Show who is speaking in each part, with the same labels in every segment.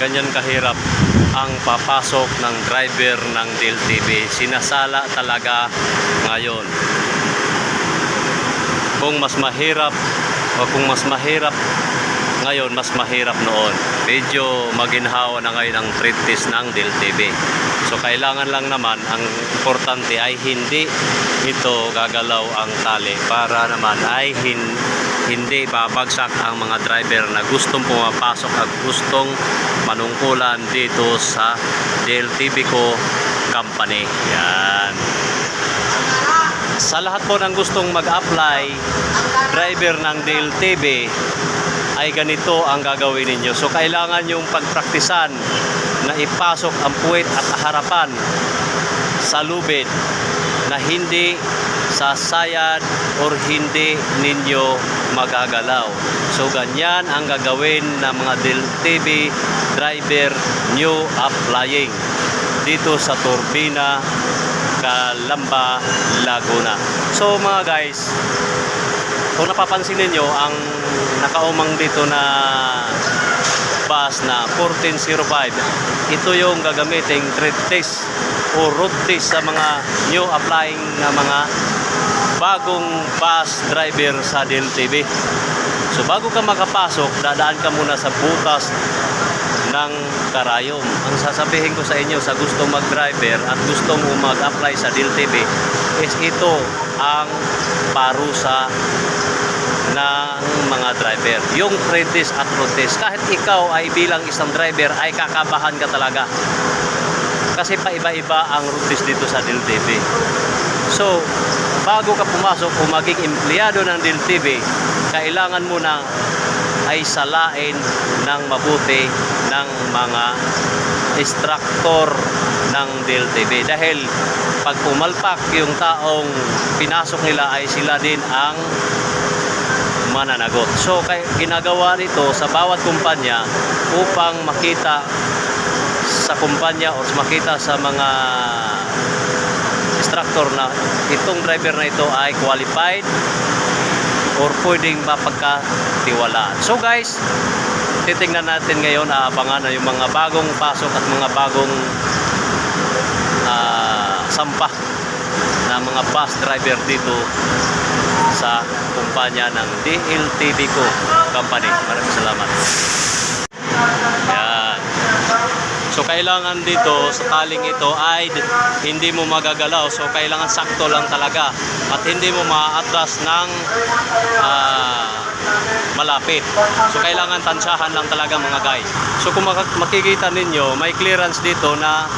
Speaker 1: ganyan kahirap ang papasok ng driver ng DLTV. Sinasala talaga ngayon. Kung mas mahirap o kung mas mahirap ngayon, mas mahirap noon. Medyo maginhawa na ngayon ang treatise ng DLTV. So kailangan lang naman, ang importante ay hindi ito gagalaw ang tali para naman ay hin, hindi babagsak ang mga driver na gustong pumapasok at gustong manungkulan dito sa DLTV ko company. Yan. Sa lahat po ng gustong mag-apply, driver ng DLTV, ay ganito ang gagawin ninyo. So kailangan yung pagpraktisan na ipasok ang puwet at harapan sa lubid na hindi sasayad or hindi ninyo magagalaw. So ganyan ang gagawin ng mga DLTV driver new applying dito sa Turbina, Calamba, Laguna. So mga guys, kung napapansin ninyo, ang nakaumang dito na bus na 1405, ito yung gagamiting tread test o road test sa mga new applying na mga bagong bus driver sa DLTV. So bago ka makapasok, dadaan ka muna sa butas ng karayom. Ang sasabihin ko sa inyo sa gustong mag-driver at gustong mag-apply sa DLTV is ito ang parusa ng mga driver. Yung pre-test at road. Kahit ikaw ay bilang isang driver ay kakabahan ka talaga. Kasi paiba-iba ang road test dito sa DLTV. So, bago ka pumasok o maging empleyado ng DLTV, kailangan mo na ay salain ng mabuti ng mga instructor ng DLTV dahil pag pumalpak yung taong pinasok nila ay sila din ang mananagot. So kay ginagawa nito sa bawat kumpanya upang makita sa kumpanya o makita sa mga instructor na itong driver na ito ay qualified or pwedeng mapagkatiwalaan. So guys, titingnan natin ngayon, aabangan na yung mga bagong pasok at mga bagong ah, sampah na mga bus driver dito sa kumpanya ng DLTV ko company. Maraming salamat. Yan. So kailangan dito sa taling ito ay hindi mo magagalaw. So kailangan sakto lang talaga at hindi mo maatras ng ah, malapit. So kailangan tansyahan lang talaga mga guys. So kung makikita ninyo, may clearance dito na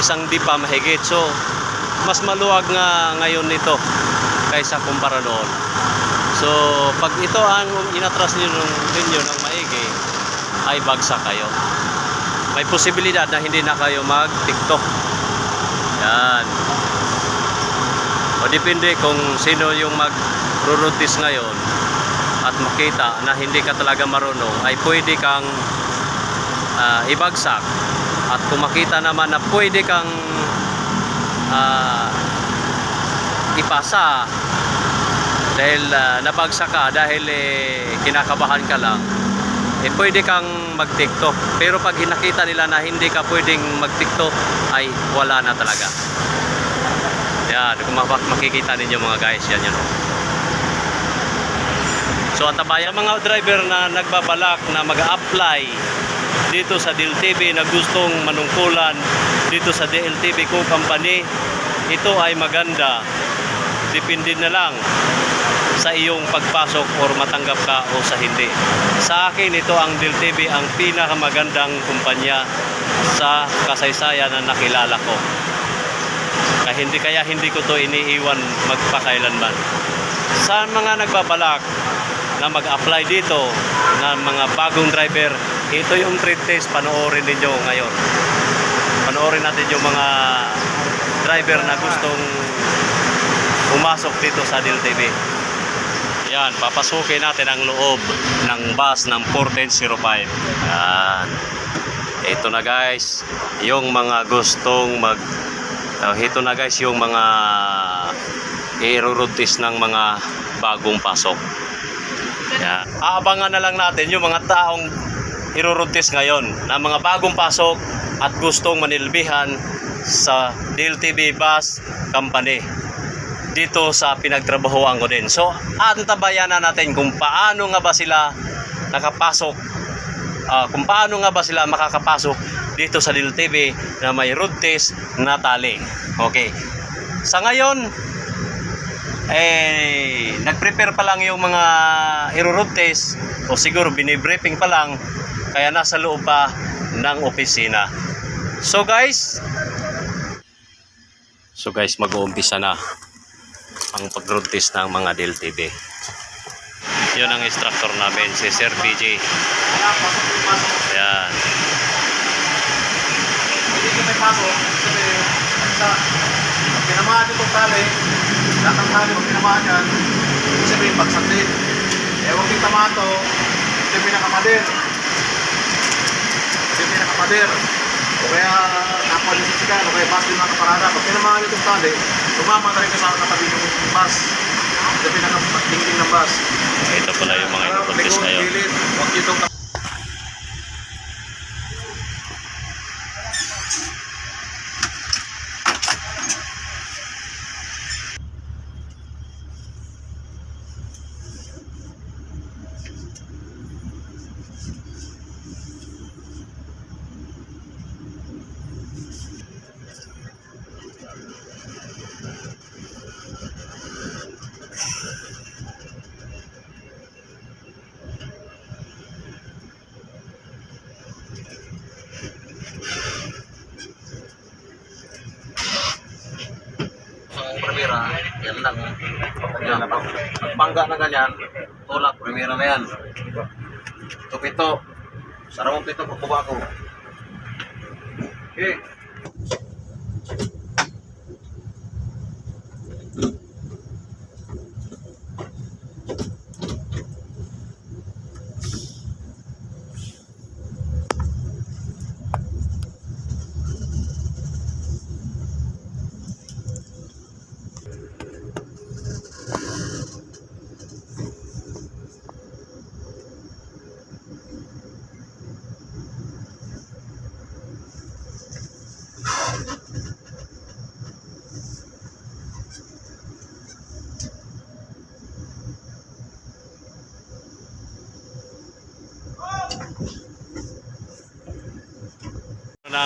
Speaker 1: isang di pa mahigit. So mas maluwag nga ngayon nito kaysa kumpara noon. So pag ito ang inatras ninyo, ninyo ng maigi, ay bagsak kayo may posibilidad na hindi na kayo mag-TikTok. Yan. O depende kung sino yung mag-rurutis ngayon at makita na hindi ka talaga marunong ay pwede kang ah, ibagsak at kung makita naman na pwede kang ah, ipasa dahil ah, nabagsak ka dahil eh, kinakabahan ka lang eh pwede kang mag-TikTok. Pero pag nakita nila na hindi ka pwedeng mag-TikTok, ay wala na talaga. Yan, kung mak- makikita ninyo mga guys, yan yun. oh. So at abaya mga driver na nagbabalak na mag-apply dito sa DLTV na gustong manungkulan dito sa DLTV ko company, ito ay maganda. Depende na lang sa iyong pagpasok or matanggap ka o sa hindi. Sa akin, ito ang DLTV ang pinakamagandang kumpanya sa kasaysayan na nakilala ko. Kaya hindi, kaya hindi ko to iniiwan magpakailanman. Sa mga nagbabalak na mag-apply dito na mga bagong driver, ito yung trade test, panoorin ninyo ngayon. Panoorin natin yung mga driver na gustong pumasok dito sa DLTV. Yan, papasukin natin ang loob ng bus ng 1405. Yan. Ito na guys, yung mga gustong mag uh, ito na guys yung mga irurutis ng mga bagong pasok. Yan. Aabangan na lang natin yung mga taong test ngayon na mga bagong pasok at gustong manilbihan sa DLTV Bus Company dito sa pinagtrabahoan ko din. So, antabayan na natin kung paano nga ba sila nakapasok ah, kung paano nga ba sila makakapasok dito sa DLTV na may road test na tali. Okay. Sa ngayon, eh, nag-prepare pa lang yung mga iro-road test o siguro binibriefing pa lang kaya nasa loob pa ng opisina. So guys, so guys mag-uumpisa na ang pag-road test ng mga DLTV. Yun ang instructor namin, si Sir PJ. Ayan.
Speaker 2: Ko may pasok kasi sa pinamaan itong tali, lahat ng tali pag pinamaan yan, ibig din. Eh, yung ito yung pinakamadir. Ito yung pinakamadir. O kaya nakwalisisikan, o kaya bus din mga kaparada. Pag pinamaan itong tali, tumama na rin ka sa katabi ng bus. Yung pinakatingin ng bus.
Speaker 1: Ito pala yung mga iro-road test ngayon.
Speaker 2: Gilid, Huwag itong Ang primera, yan lang. Yan, pag pagpangga na ganyan, tulak, primera na yan. Ito pito. Sarawang pito, pagkuba ko. Okay.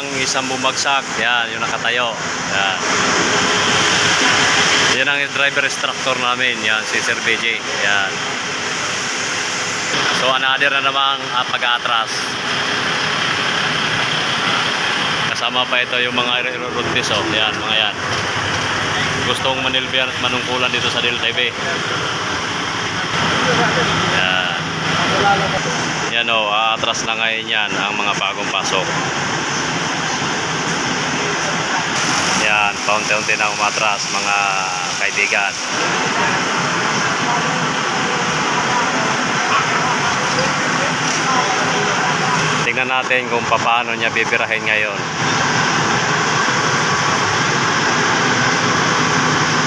Speaker 1: Ng isang bumagsak, yan, yung nakatayo. Yan. Yan ang driver instructor namin, yan, si Sir BJ. Yan. So, another na namang ah, pag-atras. Kasama pa ito yung mga road test, oh. Yan, mga yan. Gustong manilbihan at manungkulan dito sa DLTV. Yan. Yan o, aatras na ngayon yan ang mga bagong pasok. Yan, paunti-unti na umatras mga kaibigan. Tingnan natin kung paano niya bibirahin ngayon.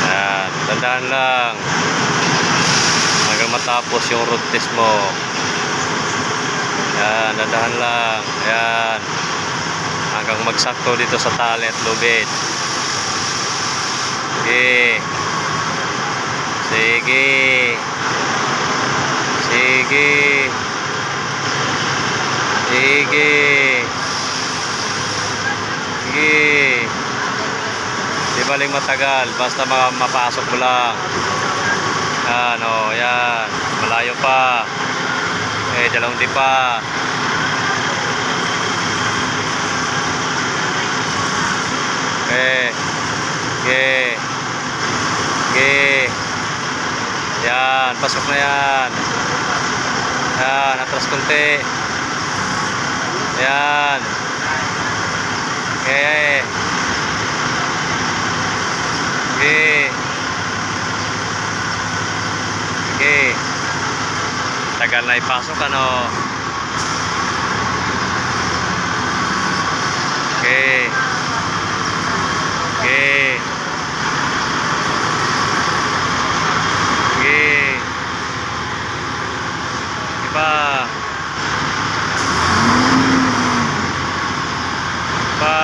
Speaker 1: Yan, tandaan lang. Hanggang matapos yung road test mo. Yan, dandahan lang. Yan. Hanggang magsakto dito sa tali at lubid. Sige. Sige. Sige. Sige. Sige. Di baling matagal. Basta mapasok mo lang. Yan, o. Yan. Malayo pa. Eh, dalawang di pa. Okay. Okay. Okay. Yan, pasok na yan. Yan, atras konti. Yan. Okay. Okay. Okay. Tagal na ipasok ano. Okay. Okay. pa. Pa.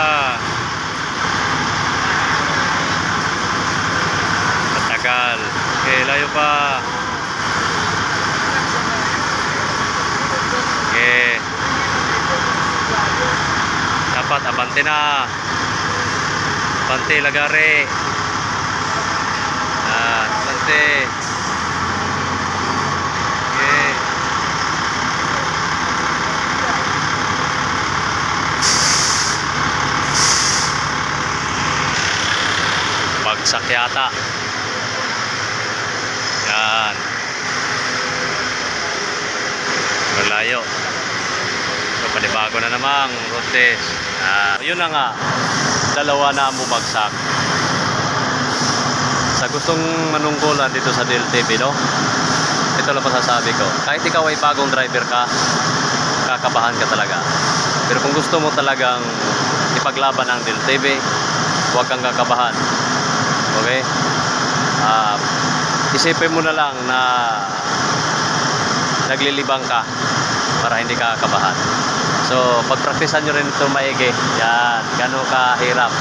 Speaker 1: Matagal. Okay layo pa. Okay. Dapat abante na. Abante lagare. Ah abante. Yata. Yan. Malayo. So, panibago na namang road test. Ah, yun na nga. Dalawa na bumagsak. Sa gustong manungkulan dito sa DLTV, no? Ito lang masasabi ko. Kahit ikaw ay bagong driver ka, kakabahan ka talaga. Pero kung gusto mo talagang ipaglaban ang DLTV, huwag kang kakabahan. Okay? Ah, isipin mo na lang na naglilibang ka para hindi ka kabahan. So, pagpraktisan nyo rin ito maigi. Yan, gano'n kahirap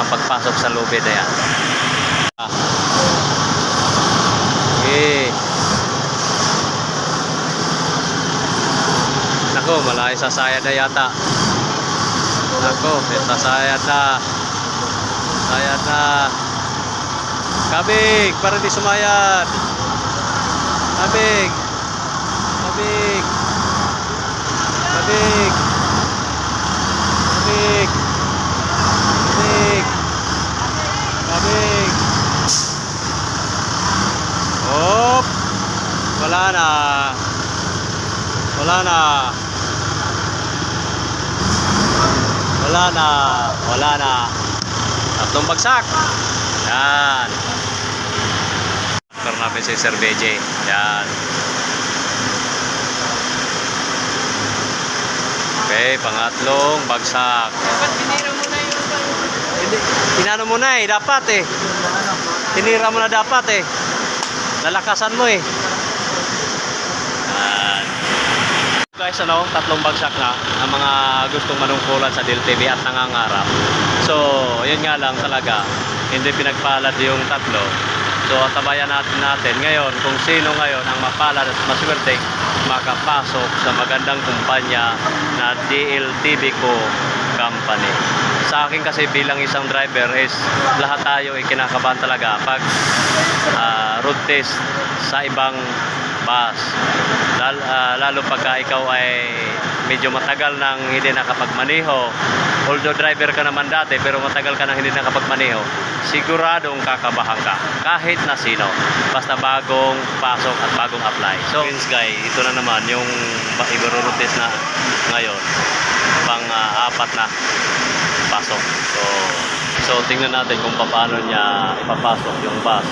Speaker 1: ang pagpasok sa lubid na yan. Ah. Okay. Nako, malay sasayad na yata. Nako, may sasayad na. Sayad na. Kabig, para di sumayad. Kabig. Kabig. Kabig. Kabig. Kabig. Kabig. Hop. Wala na. Wala na. Wala na. Wala na. Tatlong bagsak. Yan. Meron namin si Sir BJ. Yan. Okay, pangatlong bagsak.
Speaker 3: Dapat binira mo na yung
Speaker 1: Tinano mo na eh, dapat eh. Tinira mo na dapat eh. Lalakasan mo eh. Yan. Guys, ano, tatlong bagsak na ang mga gustong manungkulan sa DLTV at nangangarap. So, yun nga lang talaga, hindi pinagpalad yung tatlo. So, tabayan natin natin ngayon kung sino ngayon ang mapalad at maswerte makapasok sa magandang kumpanya na DLTV Co. Company. Sa akin kasi bilang isang driver is lahat tayo ay kinakabahan talaga pag ah, road test sa ibang bus. Lalo, lalo pagka ikaw ay medyo matagal nang hindi nakapagmaneho. Although driver ka naman dati pero matagal ka nang hindi nakapagmaneho, siguradong kakabahan ka kahit na sino. Basta bagong pasok at bagong apply. So, Vince guy, ito na naman yung ibaro test na ngayon. Pang ah, apat na pasok. So, so tingnan natin kung paano niya ipapasok yung bus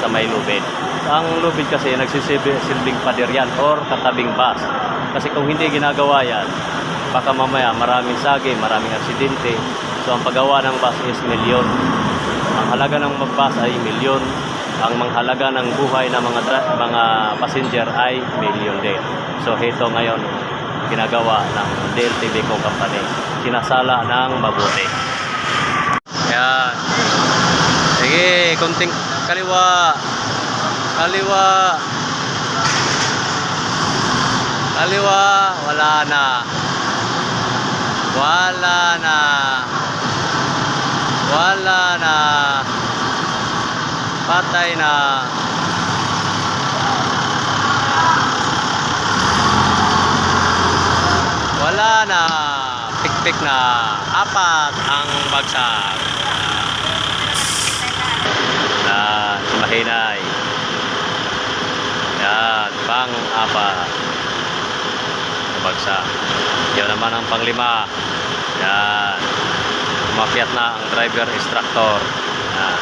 Speaker 1: sa may lubid. Ang lubid kasi nagsisilbing pader yan or katabing bus. Kasi kung hindi ginagawa yan, baka mamaya maraming sagi, maraming aksidente. So ang paggawa ng bus is milyon. Ang halaga ng bus ay milyon. Ang manghalaga ng buhay ng mga mga passenger ay milyon din. So ito ngayon ginagawa ng DLTV Co. Company. Sinasala ng mabuti. Yan. Sige, konting kaliwa. Kaliwa. Kaliwa. Wala na. Wala na. Wala na. Patay na. Wala na. Pikpik na. Apat ang bagsak. Si Mahinay. Yan, pang apat. Bagsak. Yan naman ang panglima. Yan. Umakyat na ang driver instructor. Yan.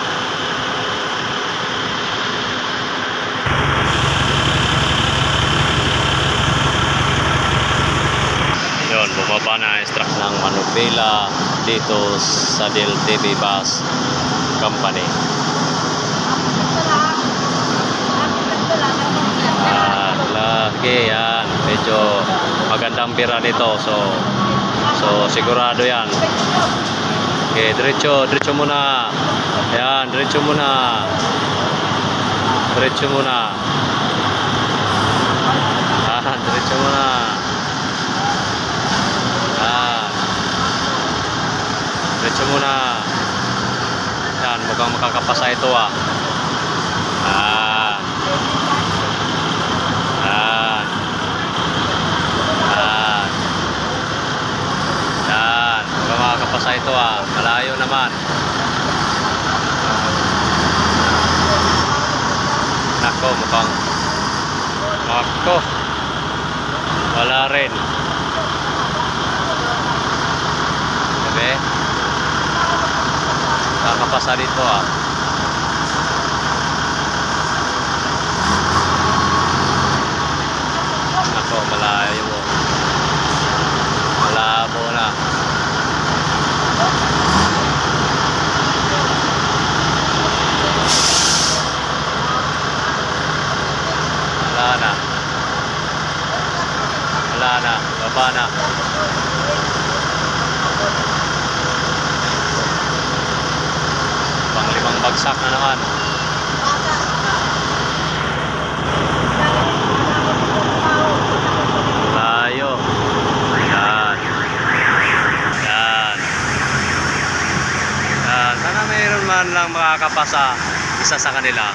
Speaker 1: Yun, bumaba na instruct ng manubela dito sa DLTV Bus Company. Laki yan. Medyo magandang bira nito. So, so sigurado yan. Okay, diretso, diretso muna. Yan, diretso muna. Diretso muna. Ah, diretso muna. Ah. Diretso muna. Yan, mukhang makakapasa ito. Ah. Makakapasa ito ah. Malayo naman. Nako, mukhang Nako. Wala rin. Sabi? Kakapasa dito ah. Nako, malayo mo. Malabo na. Wala na. Wala na. Baba na. Panglimang bagsak na naman. Layo. Yan. Yan. Yan. Sana mayroon man lang makakapasa isa sa kanila.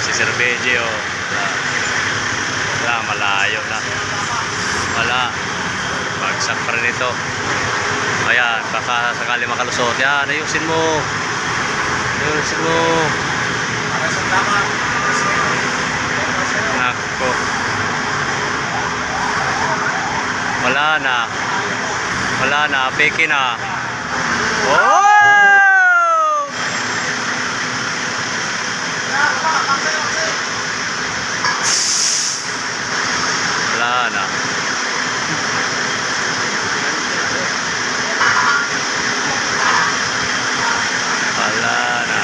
Speaker 1: Si Sir Beji oh. Ah, Wala, malayo na. Wala. Bagsak pa rin ito. Ayan, baka sakali makalusot. Yan, ayusin mo. Ayusin mo.
Speaker 2: Para sa tama.
Speaker 1: Nako. Wala na. Wala na. Peke na. Oh! Wala na. Wala na.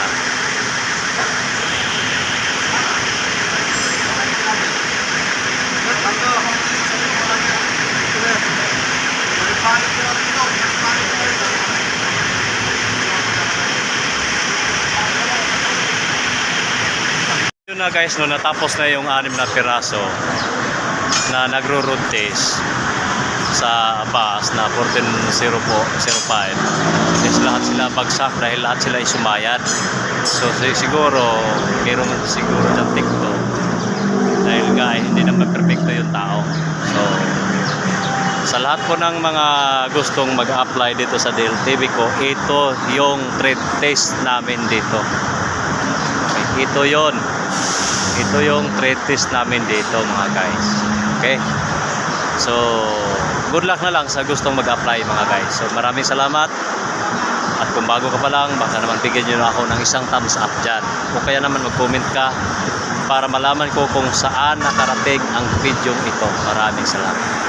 Speaker 1: Yun na guys, no, natapos na yung anim na piraso na nagro-road test sa bus na 1405 is lahat sila bagsak dahil lahat sila ay sumayad. So si- siguro man siguro ng tikto dahil nga ay hindi naman perfecto yung tao. So sa lahat po ng mga gustong mag-apply dito sa DLTV ko ito yung trade test namin dito. Ito yon ito yung test namin dito mga guys. Okay? So good luck na lang sa gustong mag-apply mga guys. So maraming salamat. At kung bago ka pa lang baka naman bigyan nyo na ako ng isang thumbs up dyan. O kaya naman mag-comment ka para malaman ko kung saan nakarating ang video ito. Maraming salamat